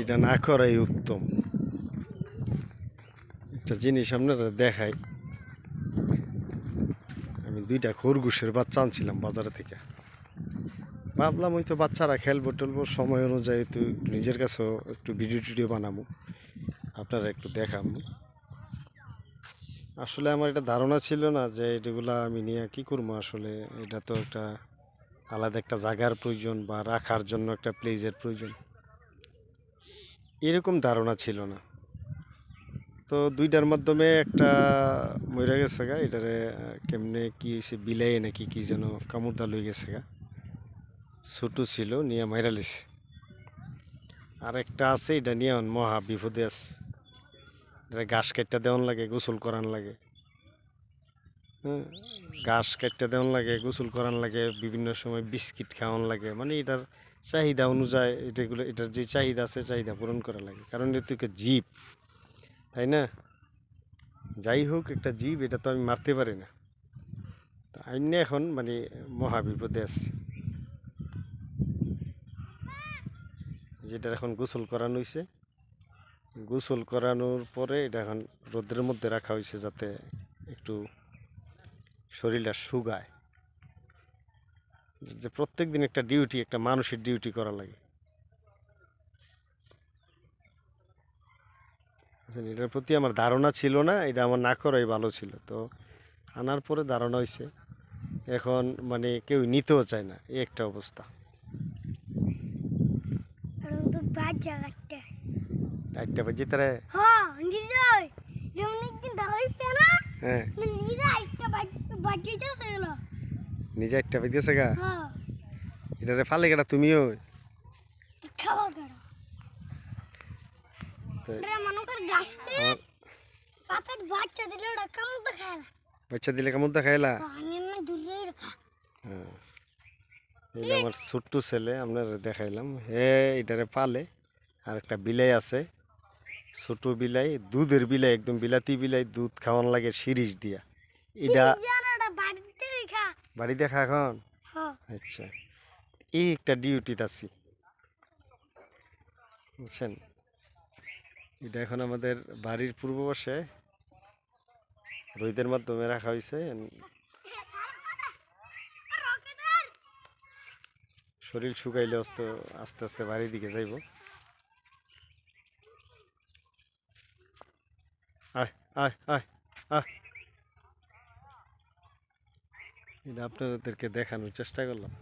এটা না করাই উত্তম। একটা জিনিস আপনারা দেখাই। আমি দুইটা খরগোশের বাচ্চা আনছিলাম বাজার থেকে। ভাবলাম ওই তো বাচ্চারা খেলব টেলবো, সময় অনুযায়ী তো নিজের কাছেও একটু ভিডিও টিডিও বানাবো। আপনারা একটু দেখাবো আসলে আমার এটা ধারণা ছিল না যে এগুলা আমি নিয়ে কী করব আসলে। এটা তো একটা আলাদা একটা জায়গার প্রয়োজন বা রাখার জন্য একটা প্লেজের প্রয়োজন। এরকম ধারণা ছিল না। তো দুইটার মাধ্যমে একটা মরে গেছে গা, এটারে কেমনে কি হয়েছে বিলাই নাকি কি যেন কামুদা লই গেছে গা। ছোটো ছিল, নিয়ে মাইরা লিছে আর একটা আছে, এটা নিয়ে মহা বিপদে আছে। এটা ঘাস কাটটা দেওয়ান লাগে, গোসল করান লাগে। হ্যাঁ। ঘাস কাটটা দেওয়ান লাগে গোসল করান লাগে বিভিন্ন সময় বিস্কিট খাওয়ান লাগে। মানে এটার চাহিদা অনুযায়ী এটাগুলো এটার যে চাহিদা আছে চাহিদা পূরণ করা লাগে। কারণ এটা একটা জীব তাই না? যাই হোক একটা জীব এটা তো আমি মারতে পারি না। তা আইনে এখন মানে মহা বিপদে আছে। যেটা এখন গোসল করানো হয়েছে গোসল করানোর পরে এটা এখন রোদ্রের মধ্যে রাখা হয়েছে যাতে একটু শরীরটা শুকায়। যে প্রত্যেক দিন একটা ডিউটি একটা মানুষের ডিউটি করা লাগে। এটার প্রতি আমার ধারণা ছিল না এটা আমার না করাই ভালো ছিল। তো আনার পরে ধারণা হয়েছে এখন মানে কেউ নিতেও চায় না এই একটা অবস্থা। একটা বাজে তারা? হ্যাঁ নিজে হ্যাঁ একটা বাজেছে গা? হ্যাঁ। এটারে ফালে গেটা তুমিও? তো পাতার বাচ্চা দিলে তো কেমন দেখাইলা আমি এমনি দূরে খা হ্যাঁ। আমার ছোট্ট ছেলে আপনার দেখাইলাম। হে এটারে পালে। আর একটা বিলাই আছে। ছোট বিলাই দুধের বিলাই একদম বিলাতি বিলাই দুধ খাওয়ান লাগে শিরিষ দিয়া। এটা বাড়ি দেখা এখন? হ্যাঁ। আচ্ছা। এই একটা ডিউটিতে আছি। বুঝছেন? এটা এখন আমাদের বাড়ির পূর্ব পাশে রোদের মাধ্যমে রাখা হয়েছে শরীর শুকাইলে অস্ত আস্তে আস্তে বাড়ির দিকে যাইব। আয় আয় আয় আয়। এটা আপনাদেরকে দেখানোর চেষ্টা করলাম।